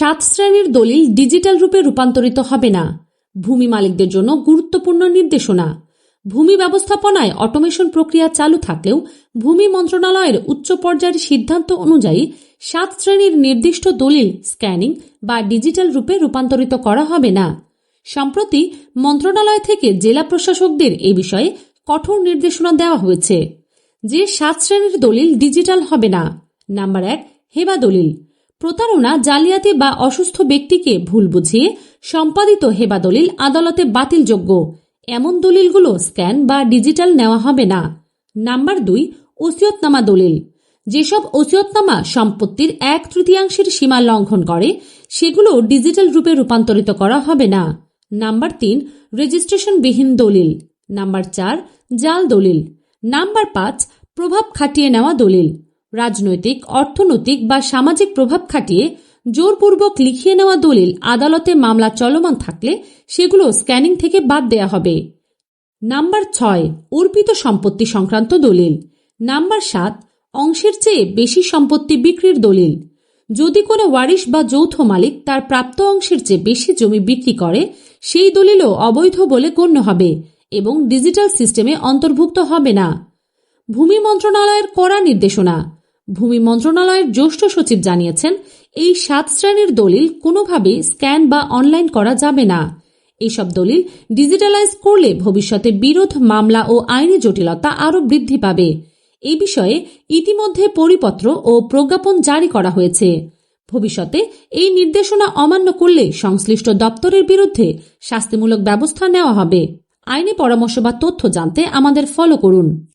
সাত শ্রেণির দলিল ডিজিটাল রূপে রূপান্তরিত হবে না। ভূমি মালিকদের জন্য গুরুত্বপূর্ণ নির্দেশনা। ভূমি ব্যবস্থাপনায় অটোমেশন প্রক্রিয়া চালু থাকলেও ভূমি মন্ত্রণালয়ের উচ্চ পর্যায়ের সিদ্ধান্ত অনুযায়ী সাত শ্রেণির নির্দিষ্ট দলিল স্ক্যানিং বা ডিজিটাল রূপে রূপান্তরিত করা হবে না। সম্প্রতি মন্ত্রণালয় থেকে জেলা প্রশাসকদের এ বিষয়ে কঠোর নির্দেশনা দেওয়া হয়েছে। যে সাত শ্রেণির দলিল ডিজিটাল হবে না। নাম্বার এক, হেবা দলিল। প্রতারণা, জালিয়াতি বা অসুস্থ ব্যক্তিকে ভুল বুঝিয়ে সম্পাদিত হেবা দলিল আদালতে বাতিলযোগ্য এমন দলিলগুলো স্ক্যান বা ডিজিটাল নেওয়া হবে না। নাম্বার দুই, ওসিয়তনামা দলিল। যেসব ওসিয়তনামা সম্পত্তির এক তৃতীয়াংশের সীমা লঙ্ঘন করে, সেগুলো ডিজিটাল রূপে রূপান্তরিত করা হবে না। নাম্বার তিন, রেজিস্ট্রেশনবিহীন দলিল। নাম্বার চার, জাল দলিল। নাম্বার পাঁচ, প্রভাব খাটিয়ে নেওয়া দলিল। রাজনৈতিক, অর্থনৈতিক বা সামাজিক প্রভাব খাটিয়ে জোরপূর্বক লিখিয়ে নেওয়া দলিল আদালতে মামলা চলমান থাকলে সেগুলো স্ক্যানিং থেকে বাদ দেয়া হবে। নাম্বার ছয়, অর্পিত সম্পত্তি সংক্রান্ত দলিল। নাম্বার সাত, অংশের চেয়ে বেশি সম্পত্তি বিক্রির দলিল। যদি কোনো ওয়ারিশ বা যৌথ মালিক তার প্রাপ্ত অংশের চেয়ে বেশি জমি বিক্রি করে, সেই দলিলও অবৈধ বলে গণ্য হবে এবং ডিজিটাল সিস্টেমে অন্তর্ভুক্ত হবে না। ভূমি মন্ত্রণালয়ের কড়া নির্দেশনা ভূমি মন্ত্রণালয়ের জ্যেষ্ঠ সচিব জানিয়েছেন, এই সাত শ্রেণির দলিল কোনোভাবে স্ক্যান বা অনলাইন করা যাবে না। এইসব দলিল ডিজিটালাইজ করলে ভবিষ্যতে বিরোধ, মামলা ও আইনি জটিলতা আরও বৃদ্ধি পাবে। এই বিষয়ে ইতিমধ্যে পরিপত্র ও প্রজ্ঞাপন জারি করা হয়েছে। ভবিষ্যতে এই নির্দেশনা অমান্য করলে সংশ্লিষ্ট দপ্তরের বিরুদ্ধে শাস্তিমূলক ব্যবস্থা নেওয়া হবে। আইনি পরামর্শ বা তথ্য জানতে আমাদের ফলো করুন।